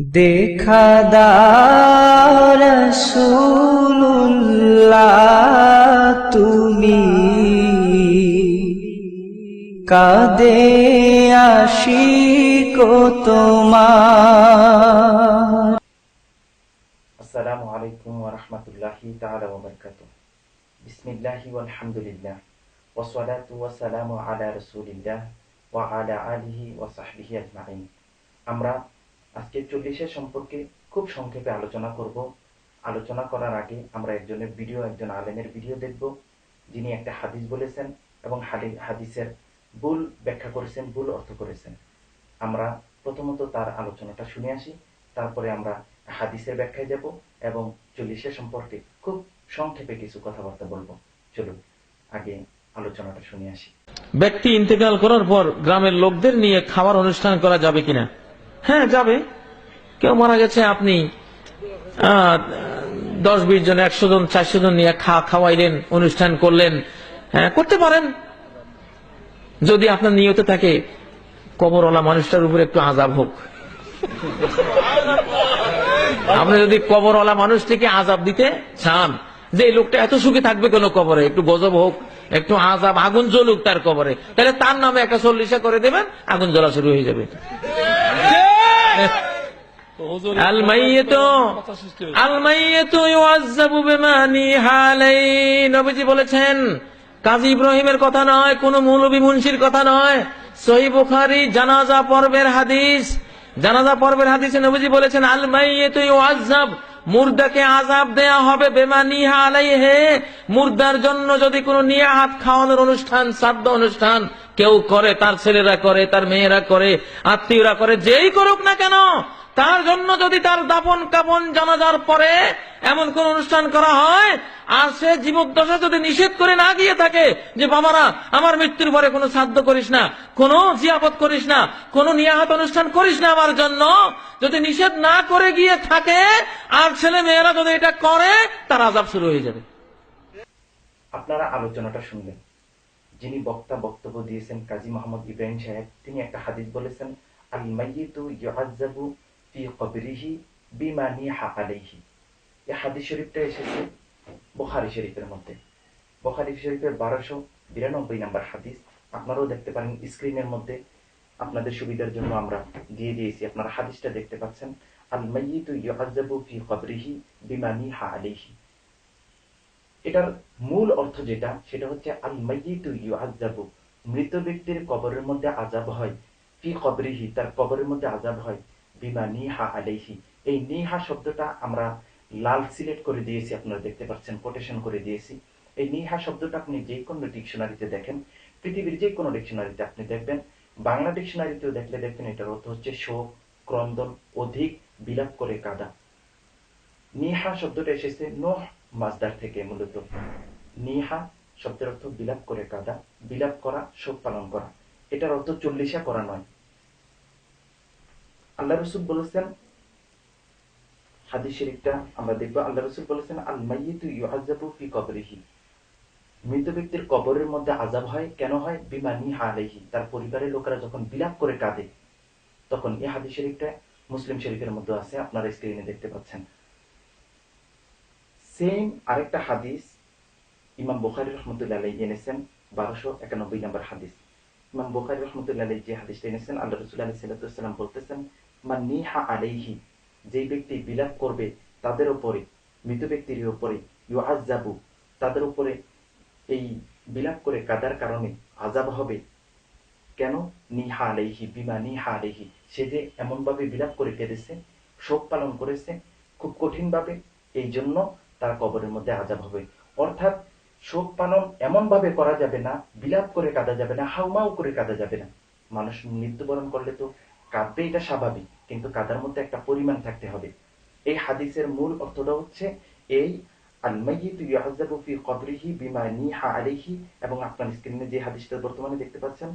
দেখা দাও রসুল্লাহ তুমি কাদে আশিক তোমার আসসালামু আলাইকুম ওয়া রাহমাতুল্লাহি তাআলা ওয়া বারাকাতুহু। বিসমিল্লাহি ওয়াল হামদুলিল্লাহ ওয়া সালাতু ওয়া সালামু আলা রাসূলিল্লাহ ওয়া আলা আলিহি ওয়া সাহবিহি আজমাইন। আমরা আজকে চল্লিশের সম্পর্কে খুব সংক্ষেপে আলোচনা করব। আলোচনা করার আগে আমরা একজনের ভিডিও একজন আলেমের ভিডিও দেখব, যিনি একটা হাদিস বলেছেন এবং হাদি- হাদিসের ভুল ব্যাখ্যা করেছেন, ভুল অর্থ করেছেন। আমরা প্রথমত তার আলোচনাটা শুনে আসি, তারপরে আমরা হাদিসের ব্যাখ্যায় যাব এবং চল্লিশের সম্পর্কে খুব সংক্ষেপে কিছু কথাবার্তা বলব। চলুন, আগে আলোচনাটা শুনে আসি। ব্যক্তি ইন্তেকাল করার পর গ্রামের লোকদের নিয়ে খাবার অনুষ্ঠান করা যাবে কিনা? হ্যাঁ যাবে। কেউ মারা গেছে, আপনি দশ, বিশ জন, একশো জন, চারশো জন নিয়ে খা, খাওয়াইলেন, অনুষ্ঠান করলেন হ্যাঁ করতে পারেন। যদি আপনার নিয়ত থাকে, কবরওয়ালা মানুষটার উপর একটু আজাব হোক। আপনি যদি কবরওয়ালা মানুষটিকে আজাব দিতে চান, যে এই লোকটা এত সুখে থাকবে কেন কবরে, একটু গজব হোক, একটু আজাব আগুন জ্বলুক তার কবরে, তাহলে তার নামে একটা চল্লিশা করে দেবেন, আগুন জ্বলা শুরু হয়ে যাবে। নবীজি বলেছেন, কাজী ইব্রাহিমের কথা নয়, কোন মৌলবী মুন্সির কথা নয়, সহি বুখারী, জানাজা পর্বের হাদিস, জানাজা পর্বের হাদিসে নবীজি বলেছেন আল ইউআযাব মুর্দাকে আজাব দেয়া হবে বেমা নিহা আলাইহে, মুর্দার জন্য যদি কোনো নিয়াহাত খাওয়ানোর অনুষ্ঠান, শ্রাদ্ধ অনুষ্ঠান কেউ করে, তার ছেলেরা করে, তার মেয়েরা করে, আত্মীয়রা করে, যেই করুক না কেন, তার জন্য যদি তার দাপন কাপন জানাজার পরে এমন কোন অনুষ্ঠান করা হয়, আর সে জীবদ্দশা যদি নিষেধ করে না গিয়ে থাকে, যে বাবারা, আমার মৃত্যুর পরে কোনো শ্রাদ্ধ করিস না, কোনো জিয়াপত করিস না, কোনো নিয়াহাত অনুষ্ঠান করিস না আমার জন্য, যদি নিষেধ না করে গিয়ে থাকে, আর ছেলে মেয়েরা যদি এটা করে, তার আজাব শুরু হয়ে যাবে। আপনারা আলোচনাটা শুনলেন। যিনি বক্তা বক্তব্য দিয়েছেন কাজী মোহাম্মদ ইব্রাহিম সাহেব, তিনি একটা হাদিস বলেছেন আল মাইয়িতু ইউআযাবু ফি কবরিহি বিমা নিহা আলাইহি। এই হাদিস শরীফটা এসেছে বুখারী শরীফের মধ্যে। বুখারী শরীফের বারোশো বিরানব্বই নাম্বার হাদিস। আপনারাও দেখতে পারেন স্ক্রিনের মধ্যে। আপনাদের সুবিধার জন্য আমরা দিয়ে দিয়েছি। আপনারা হাদিসটা দেখতে পাচ্ছেন আল মাইয়িতু ইউআযাবু ফি কবরিহি বিমা নিহা আলাইহি। এটার মূল অর্থ যেটা, সেটা হচ্ছে আল মাইয়িতু মৃত ব্যক্তির কবরের মধ্যে আজাব হয়। ফি কবরিহি, তার কবরের মধ্যে আজাব হয়। বিমা নিহা আলাইহি। এই নিহা শব্দটা আমরা লাল সিলেক্ট করে দিয়েছি, আপনারা দেখতে পাচ্ছেন, কোটেশন করে দিয়েছি। এই নিহা শব্দটা আপনি যে কোনো ডিকশনারিতে দেখেন, পৃথিবীর যে কোনো ডিকশনারিতে আপনি দেখবেন। বাংলা ডিকশনারিতেও দেখলে দেখবেন, এটার অর্থ হচ্ছে শোক, ক্রন্দন, অধিক বিলাপ করে কাদা। নিহা শব্দটা এসেছে নোহ মাজদার থেকে মূলত নিহা শব্দের অর্থ বিলাপ করে কাদা, বিলাপ করা, শোক পালন করা। এটার অর্থ চল্লিশা করা নয়। আল্লাহ রসুল বলেছেন হাদিস শরীফটা আমরা দেখব, আল্লাহ রসুল বলেছেন আল মাইয়িতু ইউআযাবু ফি কবরিহি। মৃত ব্যক্তির কবরের মধ্যে আজাব হয়, কেন হয়? বিমা নিহা আলাইহি। তার পরিবারের লোকেরা যখন বিলাপ করে কাঁদে, তখন এই হাদিস শরীফটা মুসলিম শরীফের মধ্যে আছে, আপনারা স্ক্রিনে দেখতে পাচ্ছেন। সেম আরেকটা হাদিস ইমাম বুখারি রহমতুল্লাহ এনেছেন, বারোশো একানব্বই নম্বর হাদিস। ইমাম বুখারি রহমতুল্লাহ যে হাদিসটা এনেছেন, আল্লাহ রসুল আলী সাল্লাম বলতেছেন মা নিহা আলাইহি যেই ব্যক্তি বিলাপ করবে তাদের উপরে, মৃত ব্যক্তির উপরে ইউআজাবু তাদের উপরে এই বিলাপ করে কাদার কারণে আজাব হবে। কেন? নিহা আলাইহি, বিমা নিহা আলাইহি, সে যে এমনভাবে বিলাপ করে কেঁদেছে, শোক পালন করেছে, খুব কঠিনভাবে এই জন্য তার কবরের মধ্যে আজাব হবে। অর্থাৎ শোক পালন এমন ভাবে করা যাবে না, বিলাপ করে কাঁদা যাবে না, হাউমাউ করে কাঁদা যাবে না। মানুষ মৃত্যুবরণ করলে তো কাঁদবে, এটা স্বাভাবিক, কিন্তু কাদার মধ্যে একটা পরিমাণ থাকতে হবে। এই হাদিসের মূল অর্থটা হচ্ছে এই এবং আপনার স্ক্রিনে যে হাদিসটা বর্তমানে দেখতে পাচ্ছেন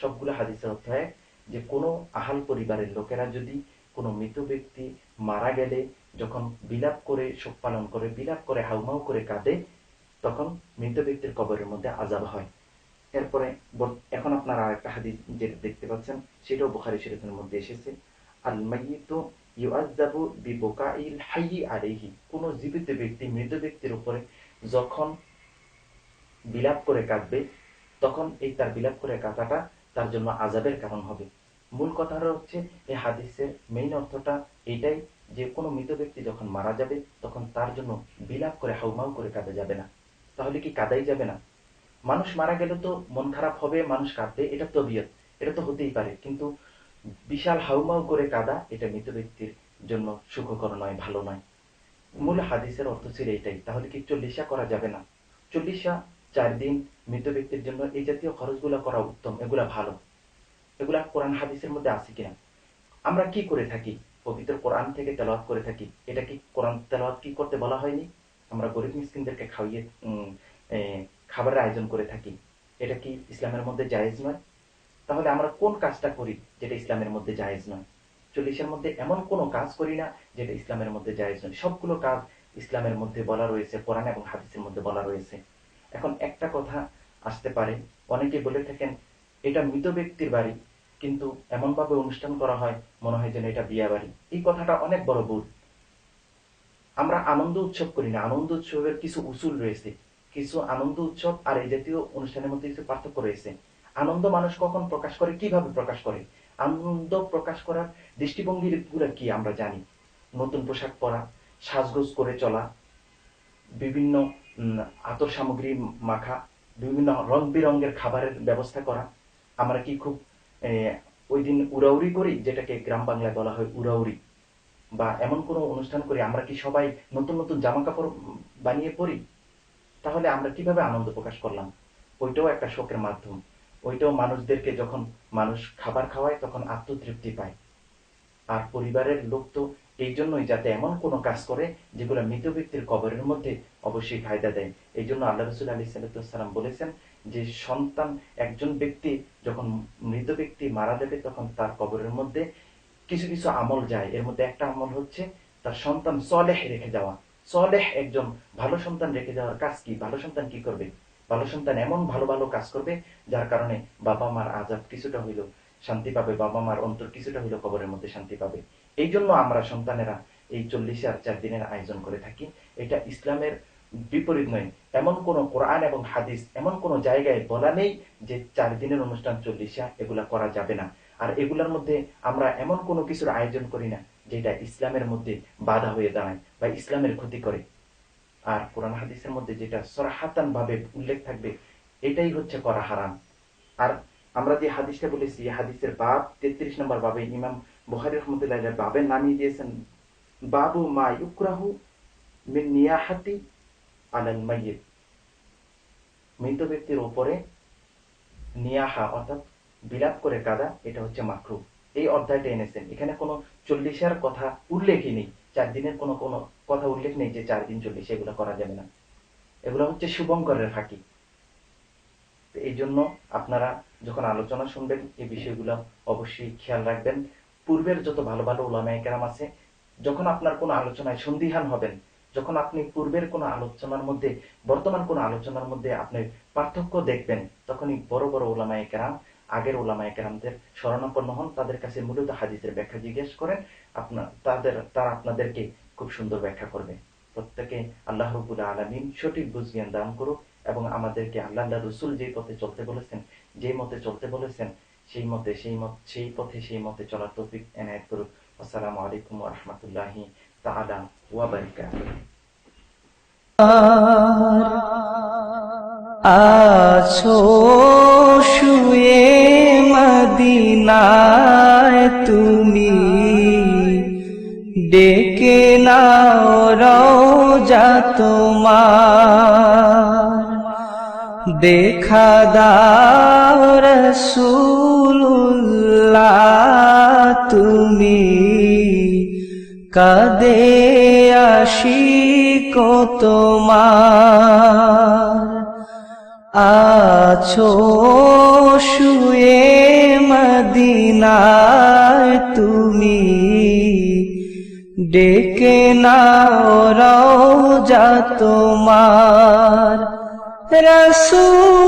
সবগুলো হাদিসের অর্থ এক, যে কোনো আহাল পরিবারের লোকেরা যদি কোনো মৃত ব্যক্তি মারা গেলে যখন বিলাপ করে শোক পালন করে, বিলাপ করে, হাউমাউ করে কাঁদে, তখন মৃত ব্যক্তির কবরের মধ্যে আজাব হয়। এরপরে এখন আপনারা আরেকটা হাদিস যেটা দেখতে পাচ্ছেন, সেটাও বুখারী শরীফের মধ্যে এসেছে। আল মাইয়িতু কোন জীবিত ব্যক্তি, মৃত ব্যক্তির উপরে যখন বিলাপ করে কাঁদবে, তখন এই তার বিলাপ করে কাঁদাটা তার জন্য আজাবের কারণ হবে। মূল কথাটা হচ্ছে, এই হাদিসের মেইন অর্থটা এইটাই যে কোনো মৃত ব্যক্তি যখন মারা যাবে, তখন তার জন্য বিলাপ করে, হাউমাউ করে কাঁদা যাবে না। তাহলে কি কাদাই যাবে না? মানুষ মারা গেলে তো মন খারাপ হবে, মানুষ কাঁদবে, এটা তবিয়ত এটা তো হতেই পারে। কিন্তু বিশাল হাউমাউ করে কাদা, এটা মৃত ব্যক্তির জন্য সুখকর নয়, ভালো নয়। মূল হাদিসের অর্থ ছিল এটাই, তাহলে কি চল্লিশা করা যাবে না? চল্লিশা, চার দিন মৃত ব্যক্তির জন্য এই জাতীয় খরচগুলো করা উত্তম, এগুলা ভালো। এগুলা কোরআন হাদিসের মধ্যে আছে কিনা? আমরা কি করে থাকি? পবিত্র কোরআন থেকে তেলাওয়াত করে থাকি। এটা কি কোরআন তেলাওয়াত কি করতে বলা হয়নি? আমরা গরিব মিসকিনদেরকে খাওয়িয়ে খাবারের আয়োজন করে থাকি। এটা কি ইসলামের মধ্যে জায়েজ নয়? তাহলে আমরা কোন কাজটা করি যেটা ইসলামের মধ্যে জায়েজ নয়? চল্লিশের মধ্যে এমন কোনো কাজ করি না যেটা ইসলামের মধ্যে জায়েজ নয়। সবগুলো কাজ ইসলামের মধ্যে বলা রয়েছে, কোরআন এবং হাদিসের মধ্যে বলা রয়েছে। এখন একটা কথা আসতে পারে। অনেকে বলে থাকেন এটা মৃত ব্যক্তির বাড়ি, কিন্তু এমনভাবে অনুষ্ঠান করা হয়, মনে হয় যেন এটা বিয়া বাড়ি। এই কথাটা অনেক বড় ভুল। আমরা আনন্দ উৎসব করি না। আনন্দ উৎসবের কিছু উসুল রয়েছে। কিছু আনন্দ উৎসব আর এই জাতীয় অনুষ্ঠানের মধ্যে কিছু পার্থক্য রয়েছে। আনন্দ মানুষ কখন প্রকাশ করে, কীভাবে প্রকাশ করে? আনন্দ প্রকাশ করার দৃষ্টিভঙ্গি গুলো কি আমরা জানি? নতুন পোশাক পরা, সাজগোজ করে চলা, বিভিন্ন আতর সামগ্রী মাখা, বিভিন্ন রং বেরঙের খাবারের ব্যবস্থা করা আমরা কি খুব ওই দিন উড়াউড়ি করি, যেটাকে গ্রাম বাংলায় বলা হয় উড়াউড়ি? বা এমন কোনো অনুষ্ঠান করি, আমরা কি সবাই নতুন নতুন জামা কাপড় বানিয়ে পরি? তাহলে আমরা কীভাবে আনন্দ প্রকাশ করলাম? ওইটাও একটা শোকের মাধ্যম। ওইটাও মানুষদেরকে যখন মানুষ খাবার খাওয়ায়, তখন আত্মতৃপ্তি পায়। আর পরিবারের লোক তো এই জন্যই যাতে এমন কোনো কাজ করে, যেগুলো মৃত ব্যক্তির কবরের মধ্যে অবশ্যই ফায়দা দেয়। এই জন্য আল্লাহ রসুল আলী সাল্লাম বলেছেন যে সন্তান একজন ব্যক্তি যখন মৃত ব্যক্তি মারা যাবে তখন তার কবরের মধ্যে কিছু কিছু আমল যায়। এর মধ্যে একটা আমল হচ্ছে তার সন্তান সলেহ রেখে যাওয়া। সলেহ একজন ভালো সন্তান রেখে যাওয়ার কাজ কি? ভালো সন্তান কি করবে? ভালো সন্তান এমন ভালো ভালো কাজ করবে যার কারণে বাবা মার আজাব কিছুটা হইল শান্তি পাবে, বাবা মার অন্তর কিছুটা হইল কবরের মধ্যে শান্তি পাবে। এই জন্য আমরা সন্তানেরা এই চল্লিশে আর চার দিনের আয়োজন করে থাকি। এটা ইসলামের বিপরীত নয়। এমন কোন কোরআন এবং হাদিস, এমন কোন জায়গায় বলা নেই যে চার দিনের অনুষ্ঠান চল্লিশা এগুলা করা যাবে না। আর এগুলার মধ্যে আমরা এমন কোনো কিছুর আয়োজন করি না যেটা ইসলামের মধ্যে বাধা হয়ে দাঁড়ায় বা ইসলামের ক্ষতি করে। আর কোরআন হাদিসের মধ্যে যেটা সরাহাতান ভাবে উল্লেখ থাকবে, এটাই হচ্ছে করা হারাম। আর আমরা যে হাদিসটা বলেছি হাদিসের বাব তেত্রিশ নম্বর বাবে ইমাম বুখারী রহমতুল্লাহ বাবের নামিয়ে দিয়েছেন, বাবু মা ইউকরাহু মিন নিয়াহাতি আলাল মাইয়িত। মৃত ব্যক্তির উপরে নিয়াহা অর্থাৎ বিলাপ করে কাদা, এটা হচ্ছে মাকরু। এই অধ্যায়টা এনেছেন। এখানে কোনো চল্লিশের কথা উল্লেখই নেই। চার দিনের কোনো কোনো কথা উল্লেখ নেই যে চার দিন চল্লিশ এগুলো করা যাবে না। এগুলো হচ্ছে শুভঙ্করের ফাঁকি। এই জন্য আপনারা যখন আলোচনা শুনবেন, এই বিষয়গুলো অবশ্যই খেয়াল রাখবেন। পূর্বের যত ভালো ভালো ওলামায় কেরাম আছে, যখন আপনার কোনো আলোচনায় সন্দিহান হবেন যখন আপনি পূর্বের কোনো আলোচনার মধ্যে, বর্তমান কোনো আলোচনার মধ্যে আপনি পার্থক্য দেখবেন, তখনই বড় বড় ওলামায় কেরাম, আগের ওলামায় কেরামদের শরণাপন্ন হন, তাদের কাছে মূলত হাদিসের ব্যাখ্যা জিজ্ঞেস করেন আপনার তাদের, তারা আপনাদেরকে খুব সুন্দর ব্যাখ্যা করবে। প্রত্যেকে আল্লাহ রবুল আলমিন সঠিক বুঝ জ্ঞান দান করুক এবং আমাদেরকে আল্লাহ আল্লাহ রসুল যে পথে চলতে বলেছেন যে মতে চলতে বলেছেন, সেই মতে, সেই মত, সেই পথে, সেই মতে চলার তৌফিক এনায়েত করুক। আসসালামু আলাইকুম রহমতুল্লাহি ওয়া বারাকাতুহু আছো শুয়ে মদিনায় তুমি ডেকে নাও রওজা তোমার। দেখা দাও রসুল্লাহ তুমি কাদে আসি তোমার। আছো শুয়ে মদিনায় তুমি। ডেকে নাও রওজা তোমার। রসুল